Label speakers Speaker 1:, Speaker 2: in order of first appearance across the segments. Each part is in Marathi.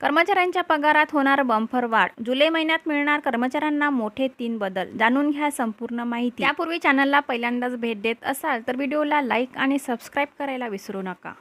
Speaker 1: कर्मचाऱ्यांच्या पगारात होणार बंफर वाढ. जुलै महिन्यात मिळणार कर्मचाऱ्यांना मोठे तीन बदल. जाणून घ्या संपूर्ण माहिती. त्यापूर्वी चॅनलला पहिल्यांदाच भेट देत असाल तर व्हिडिओला लाईक आणि सबस्क्राईब करायला विसरू नका.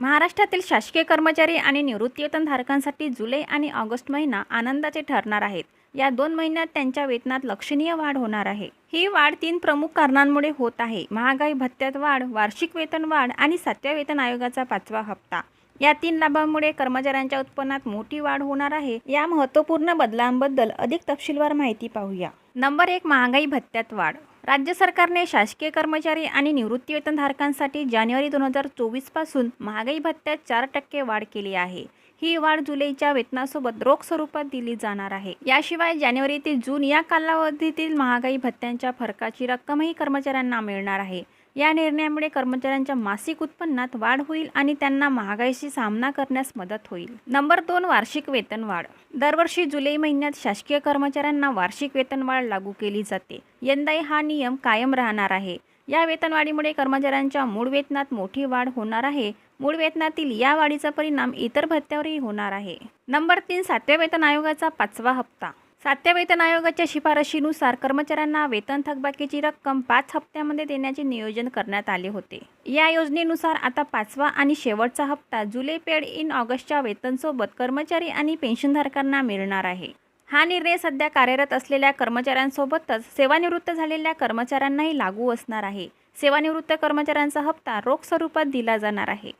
Speaker 1: महाराष्ट्रातील शासकीय कर्मचारी आणि निवृत्तीवेतनधारकांसाठी जुलै आणि ऑगस्ट महिना आनंदाचे ठरणार आहेत. या दोन महिन्यात त्यांच्या वेतनात लक्षणीय वाढ होणार आहे. ही वाढ तीन प्रमुख कारणांमुळे होत आहे. महागाई भत्त्यात वाढ वार्षिक वेतन वाढ आणि सातव्या वेतन आयोगाचा पाचवा हप्ता. या तीन लाभांमुळे कर्मचाऱ्यांच्या उत्पन्नात मोठी वाढ होणार आहे. या महत्त्वपूर्ण बदलांबद्दल अधिक तपशीलवार माहिती पाहूया. नंबर एक महागाई भत्त्यात वाढ. राज्य सरकारने शासकीय कर्मचारी आणि निवृत्तीवेतनधारकांसाठी जानेवारी दोन हजार चोवीसपासून महागाई भत्त्यात चार टक्के वाढ केली आहे. ही वाढ जुलैच्या वेतनासोबत रोख स्वरूपात दिली जाणार आहे. याशिवाय जानेवारी ते जून या कालावधीतील महागाई भत्त्यांच्या फरकाची रक्कमही कर्मचाऱ्यांना मिळणार आहे. या निर्णयामुळे कर्मचाऱ्यांच्या मासिक उत्पन्नात वाढ होईल आणि त्यांना महागाईशी सामना करण्यास मदत होईल. नंबर दोन वार्षिक वेतन वाढ. दरवर्षी जुलै महिन्यात शासकीय कर्मचाऱ्यांना वार्षिक वेतनवाढ लागू केली जाते. यंदाही हा नियम कायम राहणार आहे. या वेतनवाढीमुळे कर्मचाऱ्यांच्या मूळ वेतनात मोठी वाढ होणार आहे. मूळ वेतनातील या वाढीचा परिणाम इतर भत्त्यावरही होणार आहे. नंबर तीन सातव्या वेतन आयोगाचा पाचवा हप्ता. सातव्या वेतन आयोगाच्या शिफारशीनुसार कर्मचाऱ्यांना वेतन थकबाकीची रक्कम पाच हप्त्यामध्ये देण्याचे नियोजन करण्यात आले होते. या योजनेनुसार आता पाचवा आणि शेवटचा हप्ता जुलै पेड इन ऑगस्टच्या वेतनसोबत कर्मचारी आणि पेन्शनधारकांना मिळणार आहे. हा निर्णय सध्या कार्यरत असलेल्या कर्मचाऱ्यांसोबतच सेवानिवृत्त झालेल्या कर्मचाऱ्यांनाही लागू असणार आहे. सेवानिवृत्त कर्मचाऱ्यांचा हप्ता रोख स्वरूपात दिला जाणार आहे.